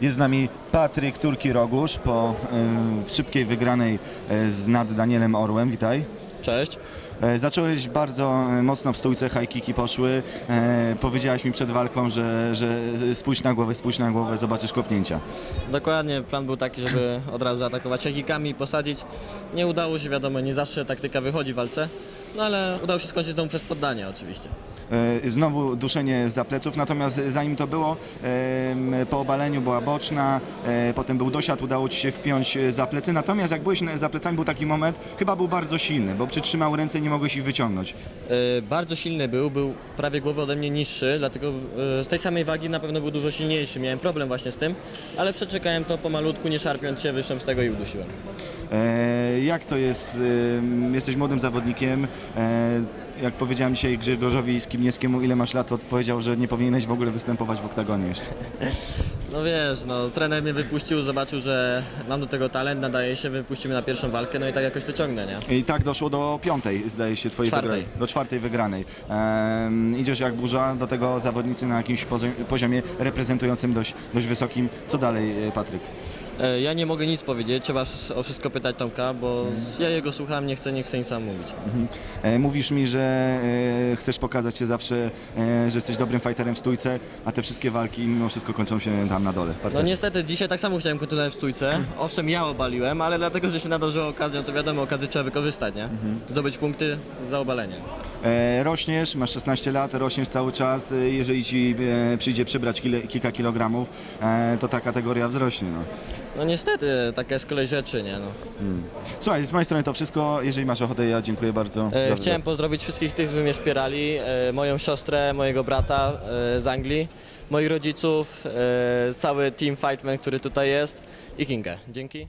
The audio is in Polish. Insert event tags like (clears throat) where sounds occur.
Jest z nami Patryk Turki-Rogusz po y, szybkiej wygranej y, z nad Danielem Orłem. Witaj. Cześć. E, Zacząłeś bardzo e, mocno w stójce, high kicki poszły. E, powiedziałaś mi przed walką, że, że spójrz na głowę, spójrz na głowę, zobaczysz kopnięcia. Dokładnie, plan był taki, żeby od razu zaatakować hekikami i posadzić. Nie udało się, wiadomo, nie zawsze taktyka wychodzi w walce, no ale udało się skończyć znowu przez poddanie oczywiście. E, Znowu duszenie za pleców, natomiast zanim to było, po obaleniu była boczna, e, potem był dosiad, udało Ci się wpiąć e, za plecy, natomiast jak byłeś na- za plecami, był taki moment, chyba był bardzo silny, bo przytrzymał ręce i nie mogłeś ich wyciągnąć. Bardzo silny był, był prawie głowę ode mnie niższy, dlatego z tej samej wagi na pewno był dużo silniejszy. Miałem problem właśnie z tym, ale przeczekałem to pomalutku, nie szarpiąc się, wyszłem z tego i udusiłem. E, Jak to jest? Jesteś młodym zawodnikiem. E, Jak powiedziałem dzisiaj Grzegorzowi Skibniewskiemu, ile masz lat, to powiedział, że nie powinieneś w ogóle występować w oktagonie jeszcze. (laughs) No wiesz, no trener mnie wypuścił, zobaczył, że mam do tego talent, nadaje się, wypuścił mnie na pierwszą walkę, no i tak jakoś to ciągnę, nie? I tak doszło do piątej, zdaje się, twojej Czwartej. wygranej. Do czwartej wygranej. Em, idziesz jak burza, do tego zawodnicy na jakimś pozio- poziomie reprezentującym dość, dość wysokim. Co dalej, e, Patryk? E, Ja nie mogę nic powiedzieć, trzeba o wszystko pytać Tomka, bo ja jego słucham, nie chcę, nie chcę nic sam mówić. E, Mówisz mi, że e, chcesz pokazać się zawsze, e, że jesteś dobrym fighterem w stójce, a te wszystkie walki mimo wszystko kończą się tam na dole. w No parterze. niestety dzisiaj tak samo chciałem kontynuować w stójce. (clears throat) Owszem, ja obaliłem, ale dlatego, że się nadarzyła okazja, to wiadomo, okazję trzeba wykorzystać, nie? Zdobyć punkty za obalenie. E, rośniesz, masz 16 lat, rośniesz cały czas. E, jeżeli ci e, przyjdzie przybrać kile, kilka kilogramów, e, to ta kategoria wzrośnie. No. No niestety, taka jest kolej rzeczy, nie no. Słuchaj, z mojej strony to wszystko. Jeżeli masz ochotę, ja dziękuję bardzo. E, za chciałem wywiad. pozdrowić wszystkich tych, którzy mnie wspierali, e, moją siostrę, mojego brata e, z Anglii, moich rodziców, e, cały team Fightman, który tutaj jest i Kingę. Dzięki.